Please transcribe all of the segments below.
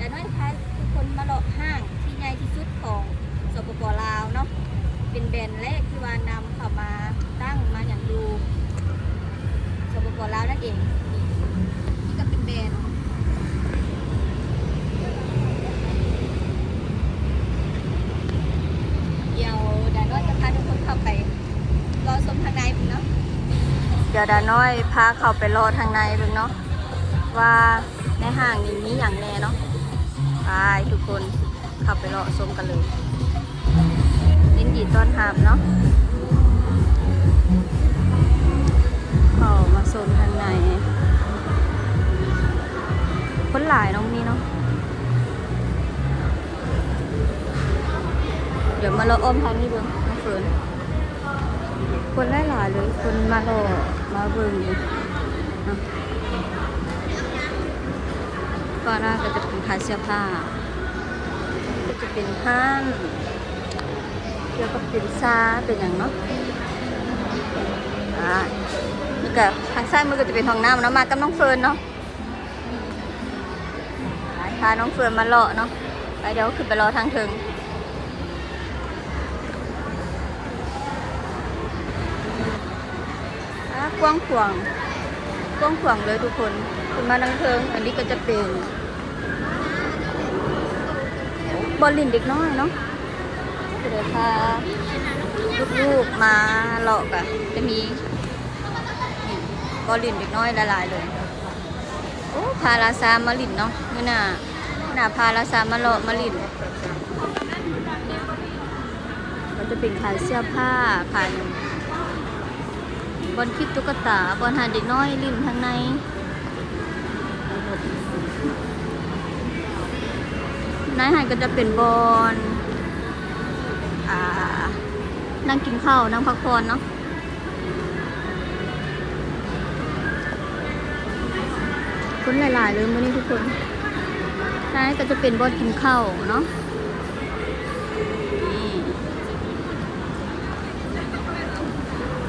แต่น้อยพาทุกคนมาเลาะห้างที่ใหญ่ที่สุดของสปปลาวเนาะเป็นแบรนด์แรกที่ว่านำเข้ามาตั้งมาอย่างดูสปปลาวนั่นเองนี่นี่ก็เป็นแบรนด์เดี๋ยวดาน้อยจะพาทุกคนเข้าไปรอชมทางในเนาะเดี๋ยวดาน้อยพาเข้าไปรอทางในเพิ่นเนาะว่าในห้างนี้มีอย่างแน่เนาะ ทุกคนข้าไปเลาะชมกันเลยยินดีต้อนรับเนาะเข้ามาชมทางในคนหลายน้องนี่เนาะเดี๋ยวมาเราอ้อมทางนี้เบิ่งน้องเฟิร์นคนหลายเลย คนมาเลาะมาเบิ่งอยู่เนาะก็น่าก็จะ นขาเสื้อผ้า ก็จะเป็นห้างเกี่ยวกับสินซาเป็นอย่างเนาะอ่านี่ก็ทางซ้ายมือก็จะเป็นห้องน้ำเนาะมากับน้องเฟิร์นเนาะพาน้องเฟิร์นมาเลาะเนาะไปเดี๋ยวขึ้นไปรอทางถึงกว้างขวางกว้างขวางเลยทุกคนขึ้นมาทางเทิง อันนี้ก็จะเป็น บอลลินเด็กน้อยเนาะเดี๋ยวพาลูกๆมาเลาะกะจะมีบอลลินเด็กน้อยหลายๆเลยโอ้พาลาซามาลินเนาะนี่น่ะนี่น่ะพาลาซามาเลาะมาลินก็จะเป็นขายเสื้อผ้าขายบอลคิดตุ๊กตาบอลหาเด็กน้อยลินข้างใน นายหันก็จะเป็นบอลนั่งกินข้าวนั่งพักผ่อนเนาะคนหลาย ๆ เลยมื่อนี้ทุกคนนายก็จะเป็นบอลกินข้าวเนาะนี่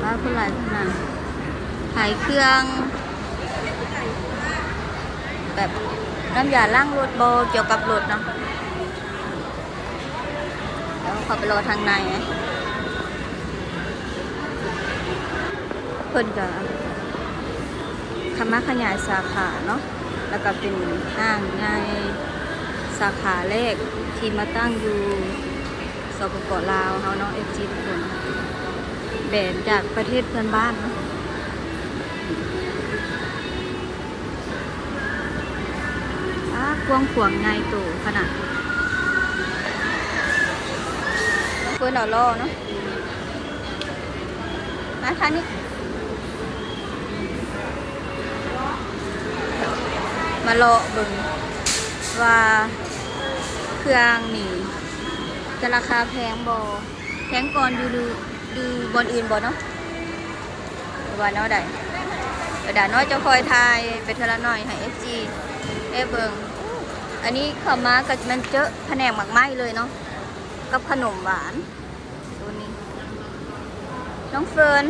ว้าคนหลายขนาดขายเครื่อง แบบน้ำยาล้างรถโบเกี่ยวกับรถเนาะ เขาไปรอทางในเพิ่นก็คำมาขยายสาขาเนาะแล้วก็เป็นห้างใหญ่สาขาแรกที่มาตั้งอยู่สปปลาวเฮาเนาะเอฟจีทุกคนแบนจากประเทศเพื่อนบ้านเนาะกว้างขวางใหญ่ขนาด เพื่อนเราล่อเนาะมาทางนี้ มาเลาะเบิ่งว่าเครื่องนี่จะราคาแพงบ่แพงก่อนดูดูดูบอนอื่นบ่เนาะว่าเนาะได้เดี๋ยวน้อยจะคอยทายไปเทอละหน่อยให้ FG เอเบิงอันนี้เข้ามาก็มันเจอแผนกหมักไม้เลยเนาะ กับขนมหวานตัวนี้น้องเฟิร์น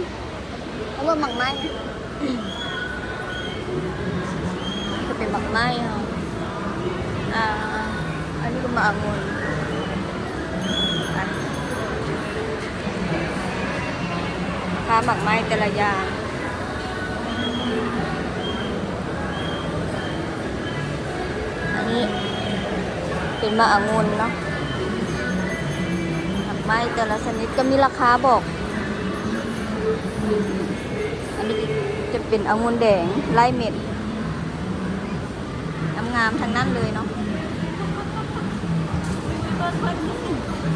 เอาว่าหมักไม้ก็เป็นหมักไม้เหรออ่าอันนี้ก็หมากองุ่นอะพาหมักไม้แต่ละอย่างอันนี้เป็นมะองุ่นเนาะผักไม้แต่ละชนิดก็มีราคาบอก อันนี้จะเป็นองุ่นแดงไล่เม็ดงามๆทั้งนั้นเลยเนาะ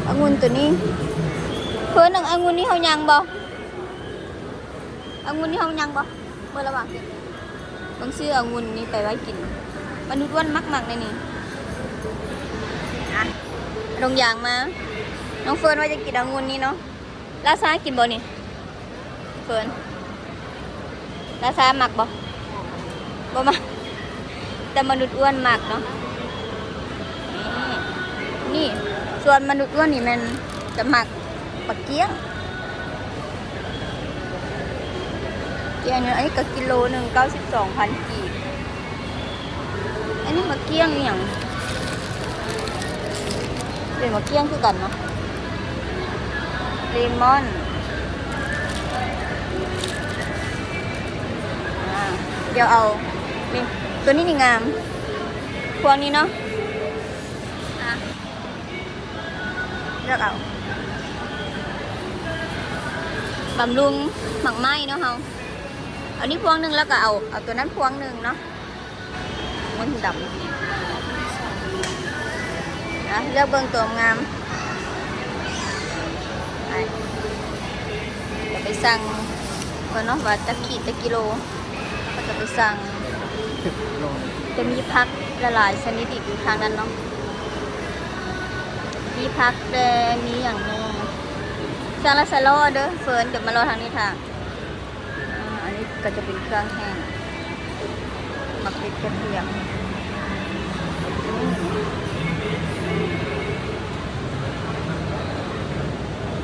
องุ่นตัวนี้ เพื่อนหนังองุ่นนี่เขายังบ่องุ่นนี่เขายังบ่เมื่อระหว่างบางซื้อองุ่นนี่ไปไว้กินมนุษย์อ้วนมักๆในนี่อะลงยางมา น้องเฟิร์นว่าจะกินองุ่นนี่เนาะลาซากินบ่นี่ เฟิร์นลาซาหมักบ่บ่มาแต่มนุษย์อ้วนหมักเนาะนี่ส่วนมนุษย์อ้วนนี่มันจะหมักปักเกี้ยงเกี้ยงเนี่ยอันนี้ก็กิโลหนึ่งเก้าสิบสองพันกีบอันนี้ปักเกี้ยงอย่างเป็นมะเกี้ยงคือกันเนาะ เลมอนอเดี๋ยวเอา นี่ ตัวนี้นี่งาม พวงนี้เนาะะเลือกเอาบำรุงหมักไหม้เนาะเฮาอานี้พวงหนึ่งแล้วก็เอา เอาตัวนั้นพวงหนึ่งเนาะมันดำนะเลือกเบิ่งตัวงาม เดี๋ยวไปสั่งก่อนเนาะว่าตะขีดตะกิโลก็จะไปสั่งจะมีพักละลายชนิดอีกอยู่ทางนั้นเนาะมีพักแดงมีอย่างนึงซาลาซาโลเด้อเฟิร์นเดี๋ยวมารอทางนี้ค่ะอันนี้ก็จะเป็นเครื่องแห้งหมักพริกกระเทียมอืม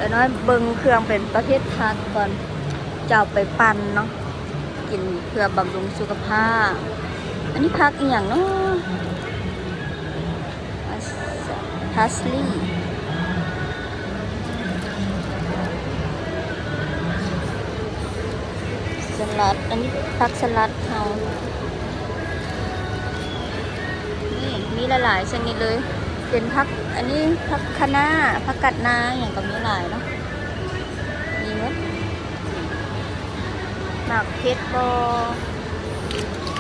เดี๋ยวน้อยเบิงเครื่องเป็นประเภทพักก่อนจะเอาไปปั่นเนาะกินเพื่อบำรุงสุขภาพ อันนี้พักอีกอย่างเนาะพาสลีสลัด อันนี้พักสลัดเอานี่มีหลายๆชนิดเลย เป็นพักอันนี้พักคะน้าพักกัดนาอย่างกับมีหลายเนาะมีหมดหมากเพชรบอ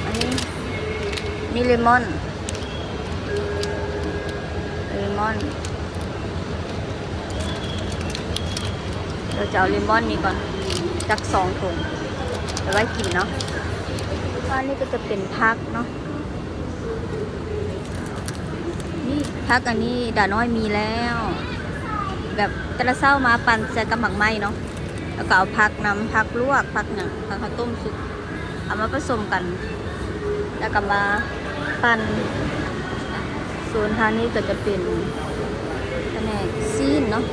อันนี้นี่เลมอนเลมอนเราจะเอาเลมอนนี้ก่อนจักสองถุงเอาไว้กินเนาะว่านี่ก็จะเป็นพักเนาะ นี่ พักอันนี้ดาน้อยมีแล้ว แบบแต่ละเศร้ามาปั่นใส่กระหมักไหมเนาะแล้วก็เอาพักน้ำพักลวกพักเนี่ยพักข้าวต้มสุกเอามาผสมกัน แล้วก็มาปั่นส่วนทางนี้ก็จะเป็นแผนกซีนเนาะ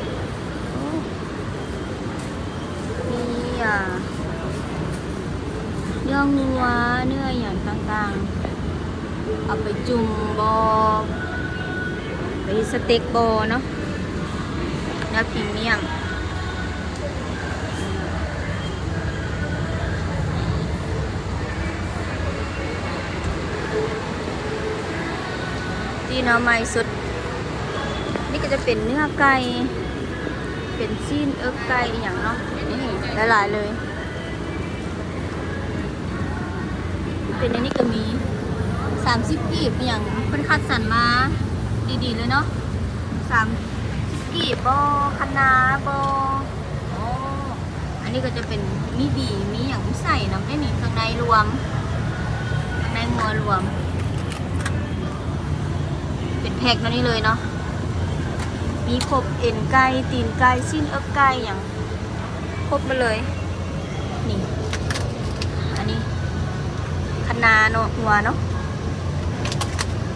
มีอ่าเนื้องัวเนื้ออย่างต่างๆ เอาไปจุ่มบอ ไปสเต็กโบเนาะเนื้อพรีเมียมที่น้ำใหม่สุด นี่ก็จะเป็นเนื้อไก่ เป็นซีนเอิ๊กไก่อย่างเนาะนี่หลายๆเลย เป็นอันนี้ก็มีสามสิบกีบอย่างเป็นคัดสรรมา ดีๆเลยเนาะสามกีบบคณะบอโอ้อันนี้ก็จะเป็นมีบีมีอย่างใส่น้ำได้นี่ข้างในรวมข้างในงัวรวม เป็นแพ็กนั่นนี่เลยเนาะมีครบเอ็นไก่ตีนไก่สิ้นเอิ๊กไก่อย่างครบมาเลย นี่ อันนี้คะนาเนาะหัวเนาะ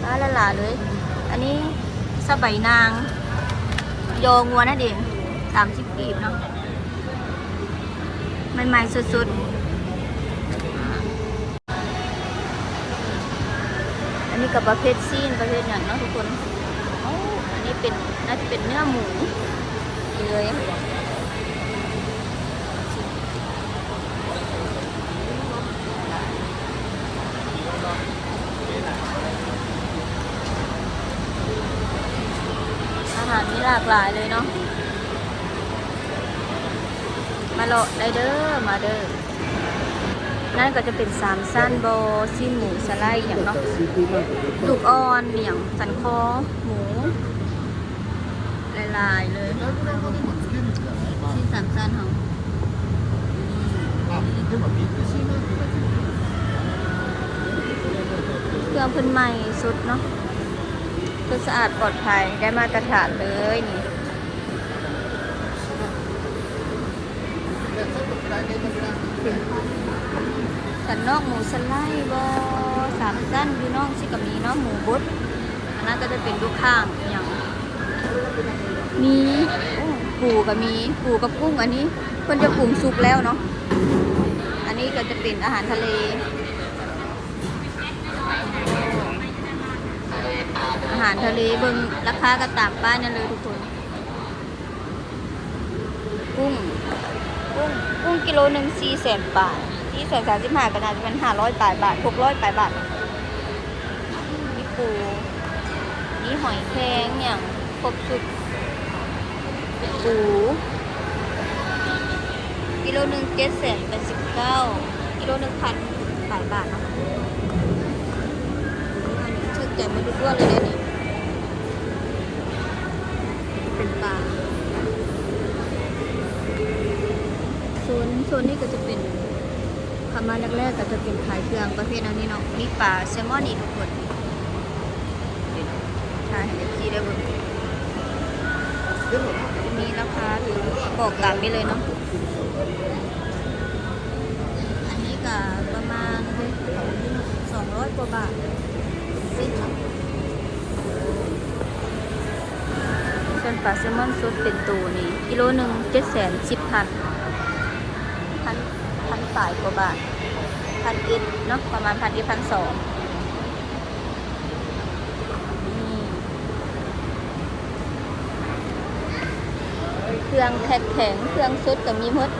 ละละลาเลย อันนี้สะใบายนาง โยงัวนั่นเองสามสิบกีบเนาะใหม่ๆสุดๆ อันนี้กับประเภทซีนประเภทอย่างเนาะทุกคนอ,อันนี้เป็นน่าจะเป็นเนื้อหมูเลย อา หลากหลายเลยเนาะ มาโลได้เด้อ มาเด้อ นั่นก็จะเป็นสามสั้นโบซีหมูสไลด์อย่างเนาะลูกอ่อนเหนียงสันคอ หมู ลายๆเลยซีสามสั้นของเครื่องเพื้นใหม่สุดเนาะ คือสะอาดปลอดภัยได้มาตรฐานเลยนี่สันนอกหมูสไลด์บอสามสั้นอยู่นอกชิกับมีเนาะหมูบดอันนั้นก็จะเป็นลูกข้างอย่างมีโอ้ปูกับมีปูกับกุ้งอันนี้เพิ่นจะปรุงสุกแล้วเนาะอันนี้ก็จะเป็นอาหารทะเลาหารทะเลเบิ่งราคาก็ตามป้ายนั่นเลยทุกคน กุ้ง กุ้ง กุ้งกิโลหนึ่งสี่แสนบาทสี่แสนสามสิบห้าก็น่าจะเป็นห้าร้อยแปลายบาทหกร้อยแปลายบาทนี่ปู นี่หอยแครงอย่างครบสุดปูกิโลหนึ่งเจ็ดแสนแปดสิบเก้ากิโลหนึ่งพันแปลายบาทเนาะอันนี้เชื่อใจไม่รู้ด้วยเลยเนี่ยนี่ เป็นปลาโซนโซนนี้ก็จะเป็นคำมาแรกๆก็จะเป็นขายเครื่องประเภทนั้นนี่เนาะมีปลาแซลมอนอีกทุกคนใช่เอฟซีได้เบนมีราคาหรือบอกตามไปเลยเนาะอันนี้ก็ประมาณสองร้อยกว่าบาทสิ้น ส่วนปลาแซลมอนสดเป็นตัวนี่กิโลหนึ่งเจ็ดแสนสิบพันพันพันสายกว่าบาทพันเอ็ดเนาะประมาณพันเอ็ดพันสองเครื่องแข็งแข็งเครื่องซุดกับมีมด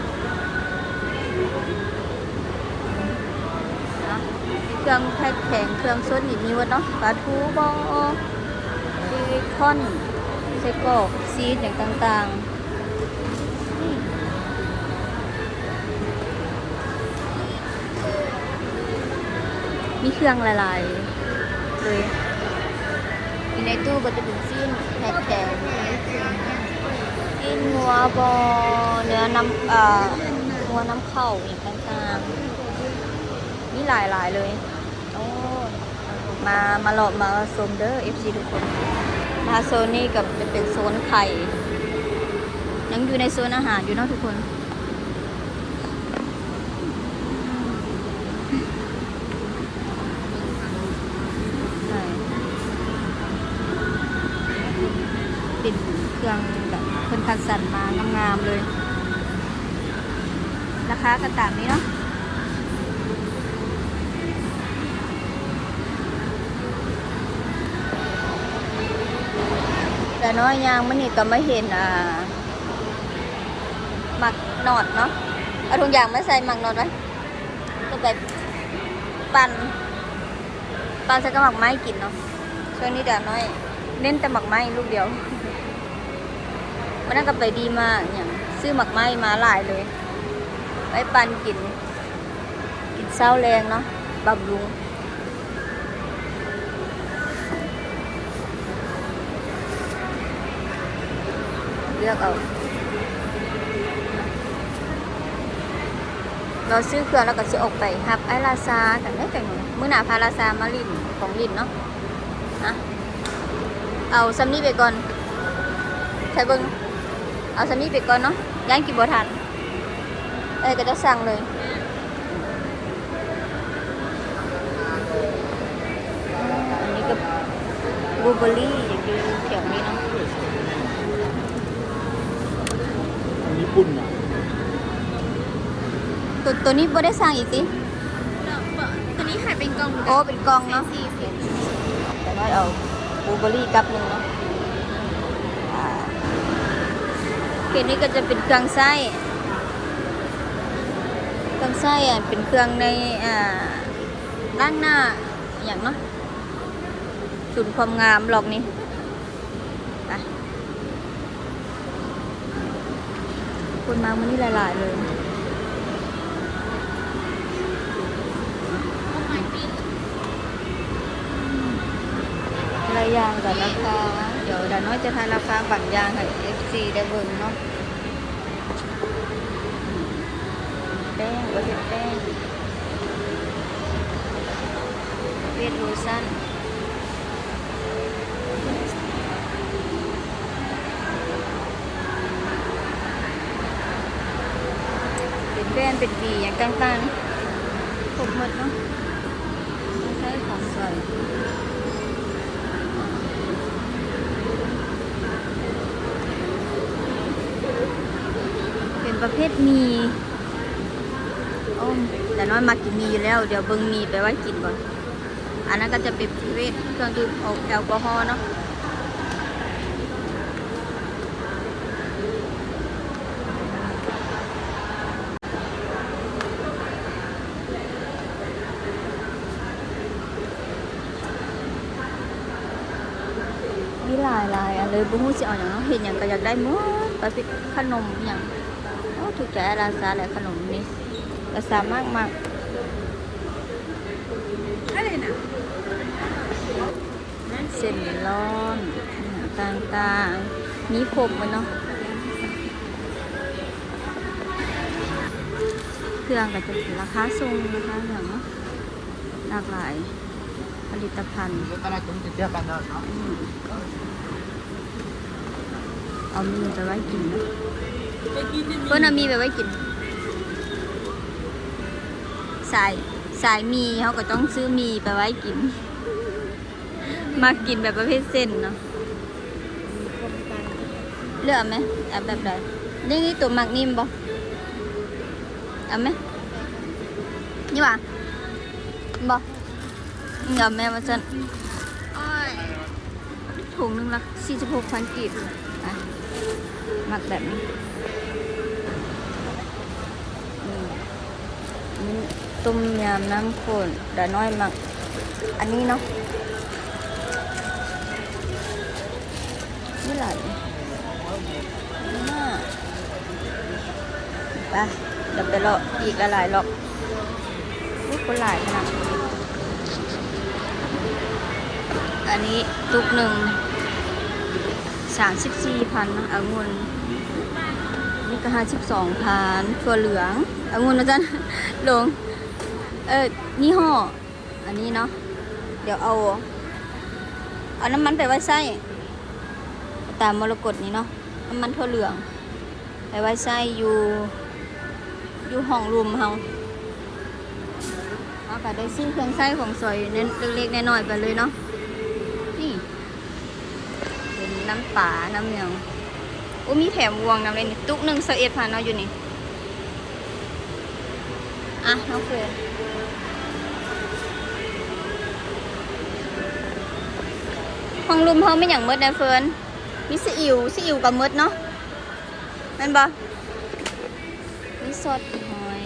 เครื่องแข็งแข็งเครื่องซุดนี่มีมดเนาะปลาทูบอเบคอน ไส้กรอกซีสอย่างต่างๆ มีเครื่องหลายๆเลยอยู่ในตู้ก็จะเป็นสิ้นแข็งแข็งสิ้นงัวบอเนื้อน้ำเอ่องัวน้ำเข่าอย่างต่างๆ มีหลายๆเลย โอ้ มา มาหลอกมาชมเด้อ FC ทุกคน มาโซนนี้กับจะเป็นโซนไข่ ยังอยู่ในโซนอาหารอยู่เนาะทุกคนใช่เป็นเครื่องแบบคนคัดสรรมางามๆเลย ราคาก็ตามนี้เนาะ น้อยยางมันนี่ก็ไม่เห็นอ่าหมักนอดเนาะเอาทุกอย่างมาใส่หมักนอดไว้ก็ไปปั่นตอนใช้ก็หมักไม้กินเนาะช่วงนี้เดี๋ยวน้อยเน้นแต่หมักไม้ลูกเดียวมันนั่นก็ไปดีมากอย่างซื้อหมักไม้มาหลายเลยไว้ปันกิน กินเศร้าแรงเนาะบำรุง ลือกเอา เราซื้อเครื่องแล้วก็จะออกไปฮับไอลาซากันได้แต่งมื้อหนาพาลาซามาลินของลินเนาะนะเอาซัมนี่ไปก่อนใส่เบิ้งเอาซัมนี่ไปก่อนเนาะย่างกินบ่ทัน เอ้ก็จะสั่งเลยอันนี้ก็บูเบอร์รี่อย่างอยู่แถวนี้เนาะ ญี่ปุ่นอะ ตัวตัวนี้บ่ได้สั่งอีกสิตัวนี้ขายเป็นกล่องโอ้เป็นกล่องเนาะสี่สิบแต่ว่าเอาบลูเบอร์รี่กับหนึ่งเนาะอ่าเกรดนี้ก็จะเป็นเครื่องไส้เครื่องไส้อะเป็นเครื่องในอ่าด้านหน้าอย่างเนาะศูนย์ความงามหลอกนี้ไปคนมาวันนี้หลาย ๆ เลย รายอย่างกับราคาเดี๋ยวดี๋ยวน้อยจะทายราคาบางอย่างให้ FC ได้เบิ่งเนาะแป้งประเภทแป้งเวทโลชั่นเป็นแป้งเป็นบีอย่างต่างๆครบหมดเนาะใช่ของส่เป็ ประเภทมีโอ้แต่น้อยมากินมีอยู่แล้ว เดี๋ยวเบิ่งมีไปไว้กินก่อน อันนั้นก็จะเป็นประเภทเครื่องดื่มแอลกอฮอล์เนาะมีหลายหลายอันเลยบุ้งสิเอาอย่างเนาะเห็นอย่างก็อยากได้หมดไปเป็นขนมอย่าง ถูกใจราคาและขนมนี่ราคามากมากอะไรนะๆเส้นร้อนต่างๆมีครบหมันเนาะเครื่องก็จะเป็นราคาทรงนะคะอย่างเนาะหลากหลายผลิตภัณฑ์ Kita nak kita dia kan dah. อืมเอามีไปไว้กินนะไปกินจะมี เพิ่นเอามีไปไว้กิน สายสายมีเขาก็ต้องซื้อมีไปไว้กิน มากินแบบประเภทเส้นเนาะเลือกเอาไหมเอาแบบใดนี่นี่ตัวหมักนิ่มบ่เอาไหมนี่หว่าบ่เอาแม่มาจันอ้อยถุงหนึงละ46พันกีบอะหมักแบบนี้นี่นี่ ต้มยำน้ำข้นดาน้อยมัก อันนี้เนาะนี่ไหลน่าไปเดี๋ยวไปรออีกละหลายรอบอุ๊ยคนหลายขนาดอันนี้ตุกหนึ่งสามสิบสี่พันนะองุ่นนี่ก็ห้าสิบสองพันถั่วเหลืององุ่นนะจ๊ะลง เออนี่ห่ออันนี้เนาะ เดี๋ยวเอา เอาน้ำมันไปไว้ใส่ตามมรกตนี่เนาะ น้ำมันถั่วเหลือง ไปไว้ใส่อยู่ อยู่ห้องรวมเฮาเอาไปได้ซื้อเครื่องใช้ของซอยเน้นเล็กๆน้อยๆไปเลยเนาะ นี่ เป็นน้ำป่าน้ำเหนียวโอ้มีแถมวงน้ำเลยนี่ ตุ๊กหนึ่งเสเอ็ดพันเนาะอยู่นี่ อะน้องเฟิร์นห้องลุมเฮาไม่อย่างมืดนะเฟิร์นมีซีอิ๊วซีอิ๊วกับมืดเนาะแม่นบ่มีสดหอย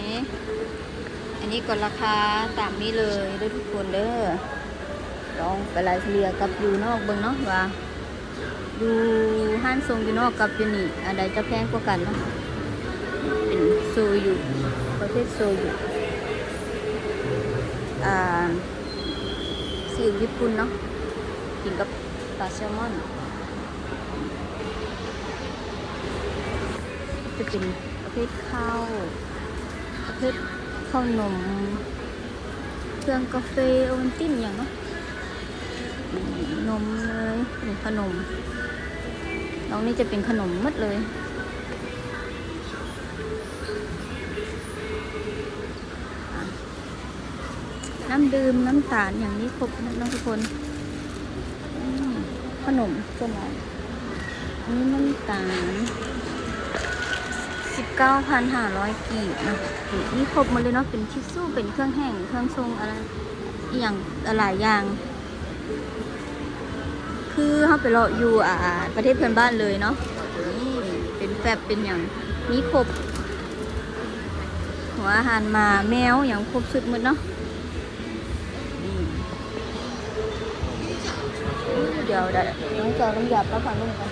อันนี้กดราคาตามนี้เลยด้อทุกคนเด้อลองไปไล่เฉลี่ยกับอยู่นอกเบิ่งเนาะว่าอยู่ห้านทรงอยู่นอกกับอยู่นี่อันใดจะแพงกว่ากันเนาะเป็นโซยุ ประเภทโซยุอ่าซีอิ๊วญี่ปุ่นเนาะกินกับปลาแซลมอนจะเป็นประเภทข้าวประเภทข้าวนม เครื่องกาแฟโอวัลตินอย่างเนาะนมเลยขนมน้องนี่จะเป็นขนมหมดเลย น้ำดื่มน้ำตาลอย่างนี้ครบนะน้องทุกคนขนมส่วนใหญ่อันนี้น้ำตาลสิบเก้าพันห้าร้อยกีบนะนี่ครบหมดเลยเนาะเป็นทิชชู่เป็นเครื่องแห้งเครื่องทรงอะไรอย่างหลายอย่าง คือเขาไปรออยู่อ่า ประเทศเพื่อนบ้านเลยเนาะนี่เป็นแฟบเป็นอย่างนี้ครบหัวอาหารหมาแมวอย่างครบสุดหมดเนาะ เดี๋ยวเดี๋ยวน้องจอน้ำยาปลาฝังลงกัน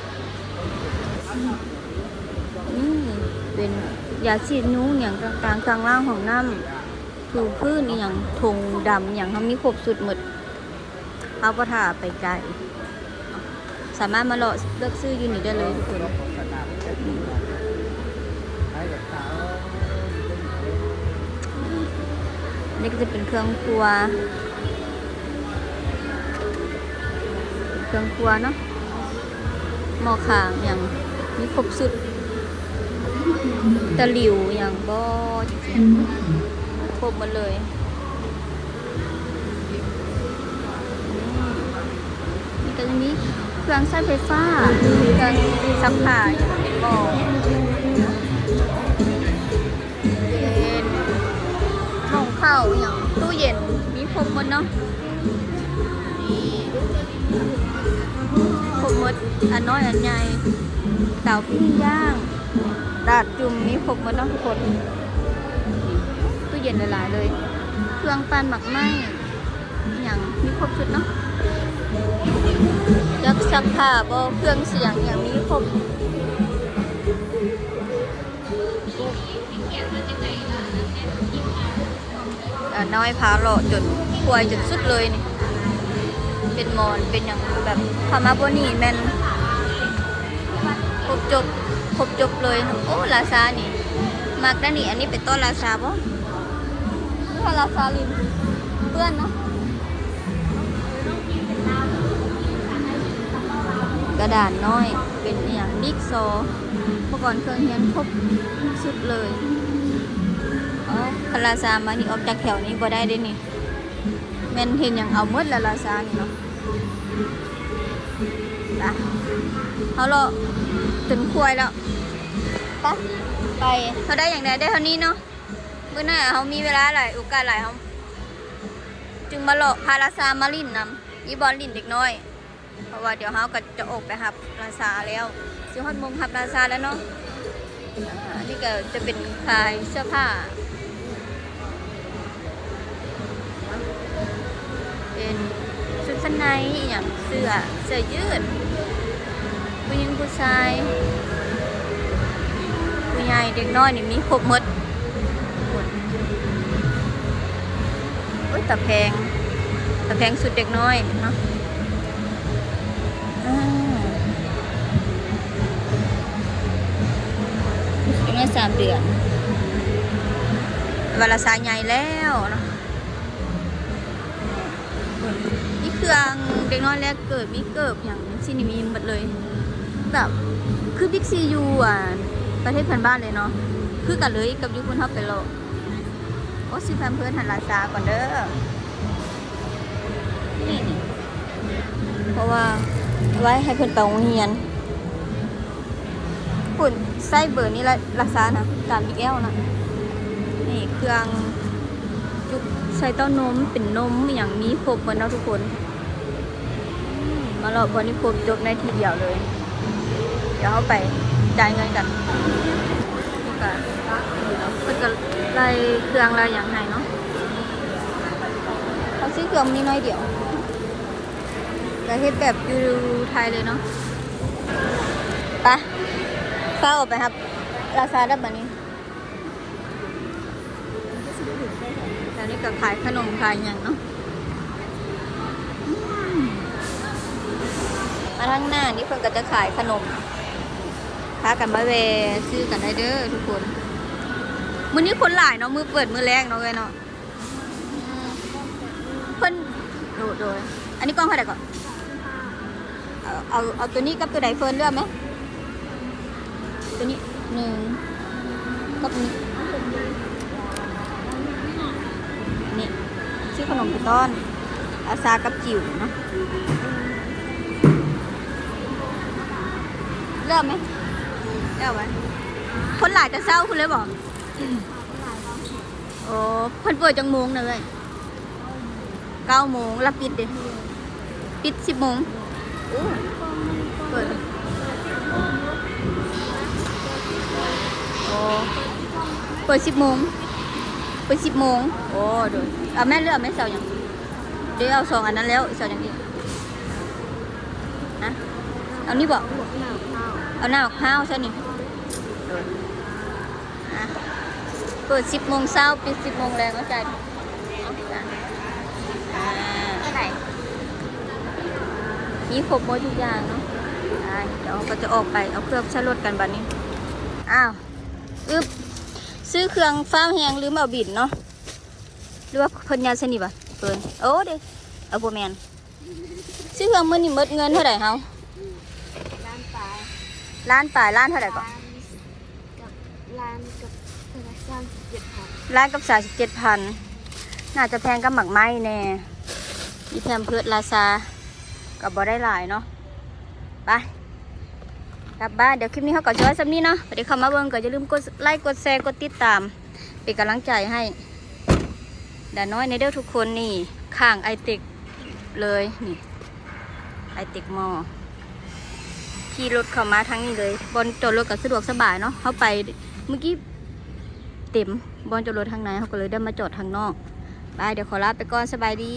นี่เป็นยาฉีดหนูอย่างต่างๆกลางล่างของน้ำถูพื้นอย่างทงดำอย่างเขามีครบสุดหมดเอาปะถ่าไปไกลสามารถมาเลาะเลือกซื้ออยูนี่ได้เลยทุกคนนี่ก็จะเป็นเครื่องครัว เครื่องครัวเนาะหม้อขางอย่างมีครบสุดตะหลิวอย่างบ่จริงครบหมดเลยนี่ก็จะมีเครื่องใช้ไฟฟ้าเครื่องซักผ้าอย่างเป็นหม้อเย็นหม้อข้าวอย่างตู้เย็นมีครบหมดเนาะนี่ บหมดอันน้อยอันใหญ่เต่าปิ้งย่างดาดจุ่มมีครบหมดเนาะทุกคนตู้เย็นหลายๆเลย เครื่องปั้นหมักไหมอหย่างมีครบชุดเนาะจักซักผ้าบ่เครื่องเสียงอย่างมีครบอ่าน้อยพาเลาะจนป่วยจนสุดเลยนี่ เป็นมอนเป็นอย่างแบบพามาโบนี่แมนครบจบครบจบเลยโอ้ลาซานี่มากด้านนี้อันนี้เป็นต้นลาซาปะนี่ว่าลาซาลินเพื่อนเนาะกระดานน้อยเป็นอย่างดิกโซเมื่อก่อนเครื่องเรียนครบสุดเลยอ๋อคาราซามานี่ออกจากแถวนี้บ่ได้ด้นี่แม่นเห็นอย่างเอาหมดแล้วลาซานี่เนาะ ไปเอาละจนควายแล้วไปไปเขาได้อย่างใดได้เท่านี้เนาะเมื่อหน้าเขามีเวลาหลายโอกาสหลายเขาจึงมาเลาะพาลาซามาลินนำอีบอลลินเด็กน้อย เพราะว่าเดี๋ยวเขาก็จะออกไปหับลาซาแล้วสิฮอดโมงหับลาซาแล้วเนาะอ่าอันนี่ก็จะเป็นขายเสื้อผ้าเป็นชุดชั้ นในอหย่างเสื้อเสื้อยืดผู้หญิงผู้ชายผู้ใหญ่เด็กน้อยนี่มีครบหมดหมดโอ้ยตะแพงตะแพงสุดเด็กน้อยเนาะอ่ายังไม่สามเดือนเวลาสายใหญ่แล้วเนาะ มี เครื่องเด็กน้อยแรกเกิดมีเกิบอย่างซีนิมีหมดเลยแบบคือบิ๊กซียูอะประเทศเพันบ้านเลยเนาะคือกันเลยกับยุคุณทับไปโลโอ้ซื้อแพมเพื่อนหันลาซาก่อนเด้อนี่เพราะว่าไว้ให้เพื่อนไปโรงเรียนปุ่นไส้เบอร์นี่ละลาซานะตามบิ๊กแอลนะนี่เครื่องจุใส่เต้านมเป็นนมอย่างนี้ครบหมดแล้วทุกคน มมาหลอกบอลนี่ครบจบในทีเดียวเลย เดี๋ยวเขาไปจ่ายเงินกันนี่ก็เพิ่นก็ไล่เครื่องอะไล่อย่างไรเนาะเขาซื้อเครื่องนี้น้อยเดียวก็เฮ็ดแบบอยู่ไทยเลยเนาะไปฟ้าออกไปครับลาซาดับบนนี้แล้วนี่ก็ขายขนมขายอย่างเนาะอืม มาทางหน้านี่เพิ่นก็จะขายขนมพากันมาเวซื้อกันได้เด้อทุกคนมื้อนี้คนหลายเนาะมือเปิดมือแรกเนาะเว้ยเนาะเพิ่นโดดโดยอันนี้กล้องเท่าไหร่ก่อนเอาเอาเอาตัวนี้กับตัวไหนเฟิร์นเลือกไหมตัวนี้หนึ่งกับนี้นี่ชื่อขนมปีต้อนอาซากับจิ๋วเนาะ เริ่มไหมเริ่มไหมคนหลายจะเศร้าคุณเลยบอกโอ้เพิ่นเปิดจังโมงนะเลยเก้าโมงแล้วปิดเดิปิดสิบโมงโอ้เปิดโอ้เปิดสิบโมงไปสิบโมงโอ้เดูเอาแม่เลือกแม่เสาอย่างเดี๋ยวเอาสองอันนั้นแล้วเสาอย่างนี้นะเอานี่บอก เอาหน้าออกข้าวใช่นี่เดี๋ยวอะเปิดสิบโมงเช้าปิดสิบโมงแรงเข้าใจเอาจ้ะอ่าเท่าไหร่มีครบหมดทุกอย่างเนาะอ่าเดี๋ยวก็จะออกไปเอาเครื่องชะลดกันบัดนี้ อ้าวอึบซื้อเครื่องฟ้าแหงหรือมาเอาบินเนาะหรือว่าเพิ่นยาสนิทป่ะเปินโอ้เด้เอาบ่แมนซื้อเครื่องมื้อนี้หมดเงินเท่าไหร่เฮาร้านปลาย ล้านป่ายล้านเท่าไหร่ก่อนกับร้านกับธนาคารเจ็ดพันล้านกับสาสิบเจ็ดพันน่าจะแพงกับหมักไม้แน่มีแพมเพิร์ดลาซากับบ่ได้หลายเนาะไปกลับบ้านเดี๋ยวคลิปนี้เขาก็ช่วยสำนี้เนาะไปเดี๋ยวเข้ามาเบิ่งก็อย่าลืมกดไลค์กดแชร์กดติดตาม เป็นกำลังใจให้ดาน้อยในเด้อทุกคนนี่ข้างไอติกเลยนี่ไอเต็กมอ ขี่รถเข้ามาทั้งนี้เลย บอลจอดรถก็สะดวกสบายเนาะเขาไปเมื่อกี้เต็มบอลจอดรถทางไหนเขาก็เลยได้มาจอดทางนอกไปเดี๋ยวขอลาไปก่อนสบายดี